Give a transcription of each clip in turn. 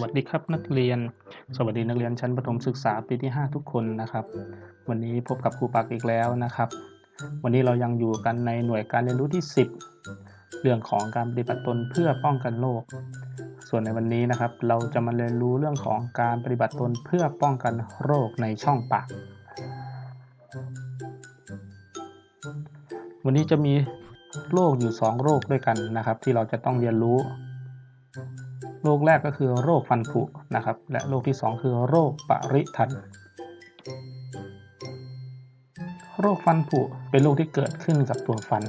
วัสดีครับนักเรียน สวัสดีนักเรียนชั้นประถมศึกษาปีที่ 5 ทุกคนนะครับ วันนี้พบกับครูปักอีกแล้วนะครับ วันนี้เรายังอยู่กันในหน่วยการเรียนรู้ที่ 10 เรื่องของการปฏิบัติตนเพื่อป้องกันโรคส่วนในวันนี้นะครับ เราจะมาเรียนรู้เรื่องของการปฏิบัติตนเพื่อป้องกันโรคในช่องปากวันนี้จะมีโรคอยู่ 2 โรคด้วยกันนะครับ ที่เราจะต้องเรียนรู้ โรคแรกก็คือโรคฟันผุนะครับ และโรคที่ 2 คือโรคปริทันโรคฟันผุเป็นโรคที่เกิดขึ้นกับตัวฟัน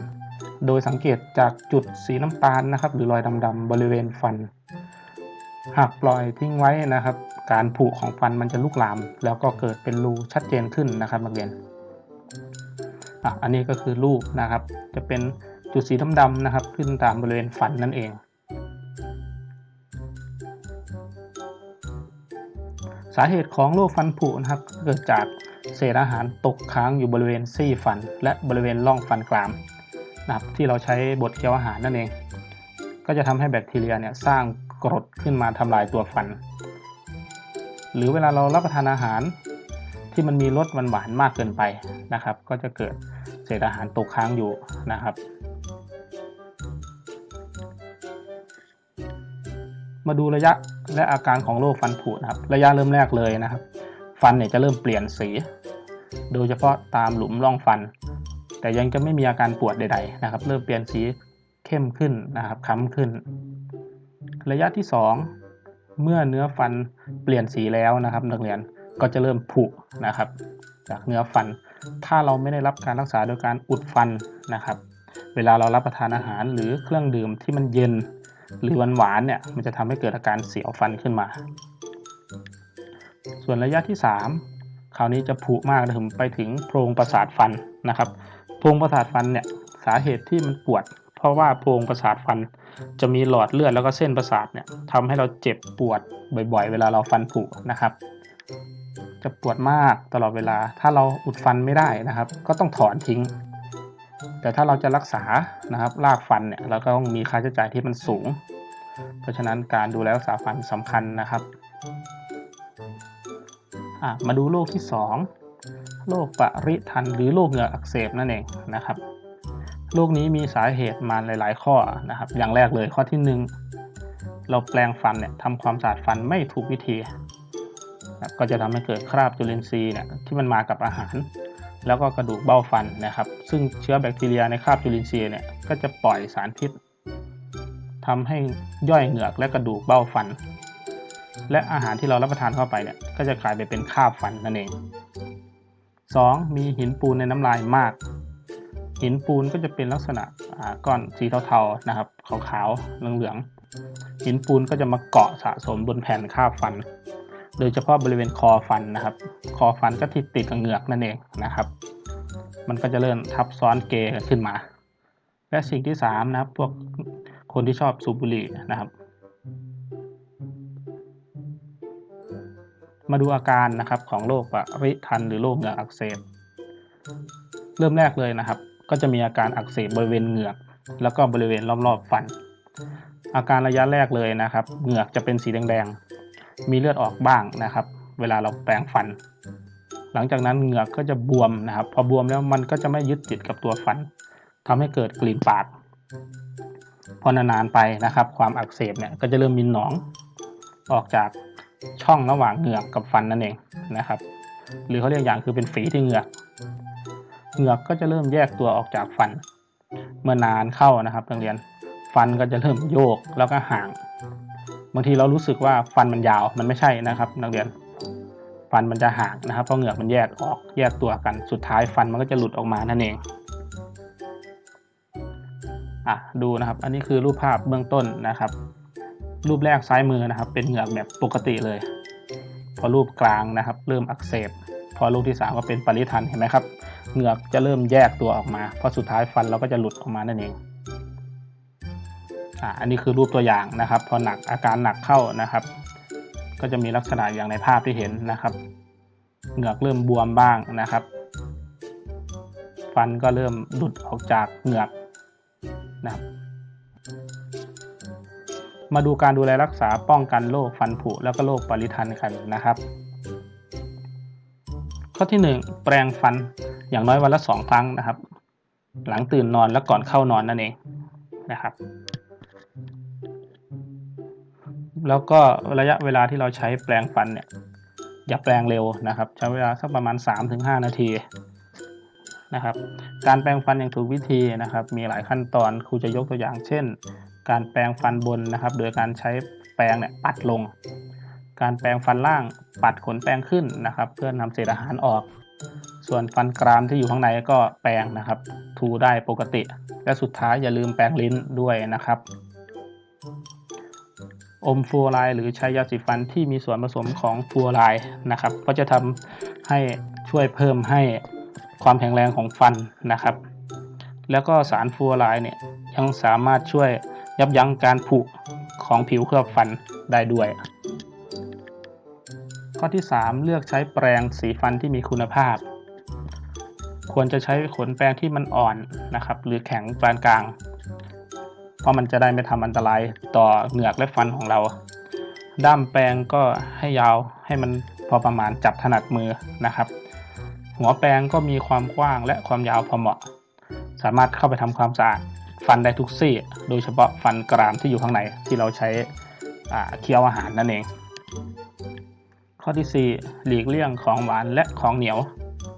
โดยสังเกตจากจุดสีน้ำตาลนะครับ หรือรอยดำๆบริเวณฟัน หากปล่อยทิ้งไว้นะครับ การผุของฟันมันจะลุกลาม แล้วก็เกิดเป็นรูชัดเจนขึ้นนะครับนักเรียนอะอันนี้ก็คือรูปนะครับ จะเป็นจุดสีดำๆนะครับ ขึ้นตามบริเวณฟันนั่นเอง สาเหตุของโรคฟันผุนะครับเกิดจากเศษอาหารตกค้างอยู่บริเวณซี่ฟัน และบริเวณร่องฟันกรามนะครับที่เราใช้บดเคี้ยวอาหารนั่นเอง ก็จะทำให้แบคทีเรียเนี่ยสร้างกรดขึ้นมาทำลายตัวฟัน หรือเวลาเรารับประทานอาหารที่มันมีรสหวานๆมากเกินไปนะครับ ก็จะเกิดเศษอาหารตกค้างอยู่นะครับ มาดูระยะและอาการของโรคฟันผุนะครับ ระยะเริ่มแรกเลยนะครับ ฟันเนี่ยจะเริ่มเปลี่ยนสี โดยเฉพาะตามหลุมร่องฟัน แต่ยังจะไม่มีอาการปวดใด ๆ นะครับ เริ่มเปลี่ยนสีเข้มขึ้นนะครับค้ำขึ้น ระยะที่ 2 เมื่อเนื้อฟันเปลี่ยนสีแล้วนะครับ นักเรียนก็จะเริ่มผุนะครับ จากเนื้อฟัน ถ้าเราไม่ได้รับการรักษาโดยการอุดฟันนะครับ เวลาเรารับประทานอาหารหรือเครื่องดื่มที่มันเย็น หรือหวานๆเนี่ยมันจะทำให้เกิดอาการเสียวฟันขึ้นมา ส่วนระยะที่ 3 คราวนี้จะผุมากถึงไปถึงโพรงประสาทฟันนะครับโพรงประสาทฟันเนี่ยสาเหตุที่มันปวด เพราะว่าโพรงประสาทฟัน จะมีหลอดเลือดแล้วก็เส้นประสาทเนี่ยทำให้เราเจ็บปวดบ่อยๆ เวลาเราฟันผุนะครับ จะปวดมากตลอดเวลาถ้าเราอุดฟันไม่ได้นะครับ ก็ต้องถอนทิ้ง แต่ถ้าเราจะรักษานะครับรากฟันเนี่ยเราก็ต้องมีค่าใช้จ่ายที่มันสูง เพราะฉะนั้นการดูแลรักษาฟันสำคัญนะครับมาดูโรคที่ 2 โรคปริทันหรือโรคเหงื่ออักเสบนั่นเองนะครับโรคนี้มีสาเหตุมาหลาย ๆ ข้อนะครับ อย่างแรกเลยข้อที่ 1 เราแปลงฟันเนี่ยทำความสะอาดฟันไม่ถูกวิธี ก็จะทำให้เกิดคราบจุลินทรีย์เนี่ยที่มันมากับอาหาร แล้วก็กระดูกเบ้าฟันนะครับ ซึ่งเชื้อแบคทีเรียในคราบจุลินทรีย์เนี่ยก็จะปล่อยสารพิษทำให้ย่อยเหงือกและกระดูกเบ้าฟัน และอาหารที่เรารับประทานเข้าไปเนี่ยก็จะกลายไปเป็นคราบฟันนั่นเอง 2. มีหินปูนในน้ำลายมาก หินปูนก็จะเป็นลักษณะก้อนสีเทาๆนะครับขาวๆเหลืองๆหินปูนก็จะมาเกาะสะสมบนแผ่นคราบฟัน โดยเฉพาะบริเวณคอฟันนะครับ คอฟันก็ติดติดกับเหงือกนั่นเองนะครับ มันก็จะเริ่มทับซ้อนเกยขึ้นมา และสิ่งที่3นะครับพวกคนที่ชอบสูบบุหรี่นะครับ มาดูอาการนะครับของโรคปริทันหรือโรคเหงือกอักเสบ เริ่มแรกเลยนะครับ ก็จะมีอาการอักเสบบริเวณเหงือก แล้วก็บริเวณรอบๆฟัน อาการระยะแรกเลยนะครับ เหงือกจะเป็นสีแดงๆ มีเลือดออกบ้างนะครับ เวลาเราแปรงฟัน หลังจากนั้นเหงือกก็จะบวมนะครับ พอบวมแล้วมันก็จะไม่ยึดติดกับตัวฟันทำให้เกิดกลิ่นปากพอนานๆไปนะครับ ความอักเสบเนี่ยก็จะเริ่มมีหนอง ออกจากช่องระหว่างเหงือกกับฟันนั่นเองนะครับ หรือเขาเรียกอย่างคือเป็นฝีที่เหงือกเหงือกก็จะเริ่มแยกตัวออกจากฟัน เมื่อนานเข้านะครับนักเรียนฟันก็จะเริ่มโยกแล้วก็ห่าง บางทีเรารู้สึกว่าฟันมันยาวมันไม่ใช่นะครับ นักเรียนฟันมันจะห่างนะครับ เพราะเหงือกมันแยกออกแยกตัวกันสุดท้ายฟันมันก็จะหลุดออกมานั่นเองอะดูนะครับ อันนี้คือรูปภาพเบื้องต้นนะครับ รูปแรกซ้ายมือนะครับ เป็นเหงือกแบบปกติเลย พอรูปกลางนะครับ เริ่มอักเสบพอรูปที่ 3 ก็เป็นปริทันเห็นไหมครับเหงือกจะเริ่มแยกตัวออกมา พอสุดท้ายฟันเราก็จะหลุดออกมานั่นเอง อ่าอันนี้คือรูปตัวอย่างนะครับ พอหนักอาการหนักเข้านะครับ ก็จะมีลักษณะอย่างในภาพที่เห็นนะครับ เหงือกเริ่มบวมบ้างนะครับ ฟันก็เริ่มหลุดออกจากเหงือกนะครับมาดูการดูแลรักษาป้องกันโรคฟันผุแล้วก็โรคปริทันกันนะครับ ข้อที่ 1 แปรงฟันอย่างน้อยวันละสองครั้งนะครับ หลังตื่นนอนและก่อนเข้านอนนั่นเองนะครับ แล้วก็ระยะเวลาที่เราใช้แปรงฟันเนี่ยอย่าแปรงเร็วนะครับ ใช้เวลาสักประมาณ 3-5 นาทีนะครับ การแปรงฟันอย่างถูกวิธีนะครับ มีหลายขั้นตอนครูจะยกตัวอย่าง เช่น การแปรงฟันบนนะครับ โดยการใช้แปรงเนี่ยปัดลง การแปรงฟันล่างปัดขนแปรงขึ้นนะครับ เพื่อนำเศษอาหารออก ส่วนฟันกรามที่อยู่ข้างในก็แปรงนะครับถูได้ปกติ และสุดท้ายอย่าลืมแปรงลิ้นด้วยนะครับ อมฟลูออไรด์หรือใช้ยาสีฟันที่มีส่วนผสมของฟลูออไรด์นะครับ ก็จะทำให้ช่วยเพิ่มให้ความแข็งแรงของฟันนะครับ แล้วก็สารฟลูออไรด์เนี่ยยังสามารถช่วยยับยั้งการผุของผิวเคลือบฟันได้ด้วย ข้อที่ 3 เลือกใช้แปรงสีฟันที่มีคุณภาพ ควรจะใช้ขนแปรงที่มันอ่อนนะครับ หรือแข็งปานกลาง ราะมันจะได้ไม่ทำอันตรายต่อเหงือกและฟันของเรา ด้ามแปรงก็ให้ยาวให้มันพอประมาณจับถนัดมือนะครับ หัวแปรงก็มีความกว้างและความยาวพอเหมาะ สามารถเข้าไปทำความสะอาดฟันได้ทุกซี่ โดยเฉพาะฟันกรามที่อยู่ข้างในที่เราใช้เคี้ยวอาหารนั่นเอง ข้อที่ 4 หลีกเลี่ยงของหวานและของเหนียว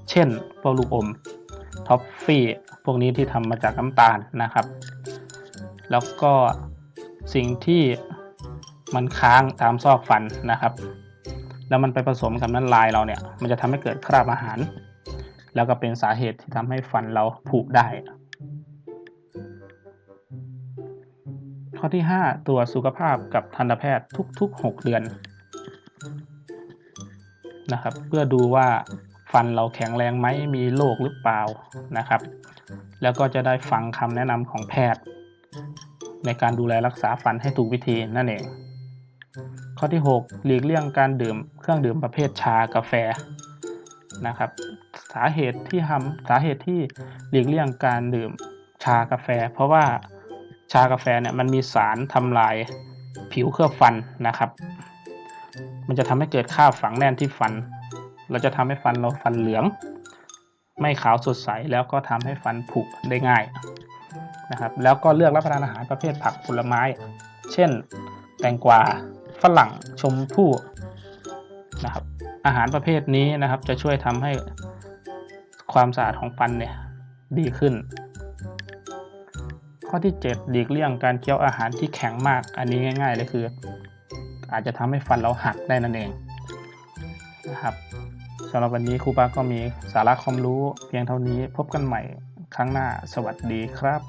เช่นพวกลูกอมท็อฟฟี่ พวกนี้ที่ทำมาจากน้ำตาลนะครับ แล้วก็สิ่งที่มันค้างตามซอกฟันนะครับ แล้วมันไปผสมกับน้ำลายเราเนี่ย มันจะทำให้เกิดคราบอาหาร แล้วก็เป็นสาเหตุที่ทำให้ฟันเราผุได้ ข้อที่ 5ตรวสุขภาพกับทันตแพทย์ทุก ๆ 6 เดือนนะครับ เพื่อดูว่าฟันเราแข็งแรงไหมมีโรคหรือเปล่านะครับ แล้วก็จะได้ฟังคำแนะนำของแพทย์ ในการดูแลรักษาฟันให้ถูกวิธีนั่นเอง ข้อที่ 6 หลีกเลี่ยงการดื่มเครื่องดื่มประเภทชากาแฟนะครับ สาเหตุที่ทำสาเหตุที่หลีกเลี่ยงการดื่มชากาแฟ เพราะว่าชากาแฟเนี่ยมันมีสารทำลายผิวเคลือบฟันนะครับ มันจะทำให้เกิดคราฝังแน่นที่ฟัน เราจะทำให้ฟันเราฟันเหลือง ไม่ขาวสดใสแล้วก็ทำให้ฟันผุได้ง่าย นะครับ แล้วก็เลือกรับประทานอาหารประเภทผักผลไม้ เช่น แตงกวาฝรั่งชมพู่นะครับ อาหารประเภทนี้นะครับจะช่วยทำให้ความสะอาดของฟันเนี่ยดีขึ้น ข้อที่ 7 หลีกเลี่ยงการเคี้ยวอาหารที่แข็งมาก อันนี้ง่าย ๆ เลยคือ อาจจะทำให้ฟันเราหักได้นั่นเองนะครับสำหรับวันนี้ครูปาก็มีสาระความรู้เพียงเท่านี้พบกันใหม่ ครั้งหน้า สวัสดีครับ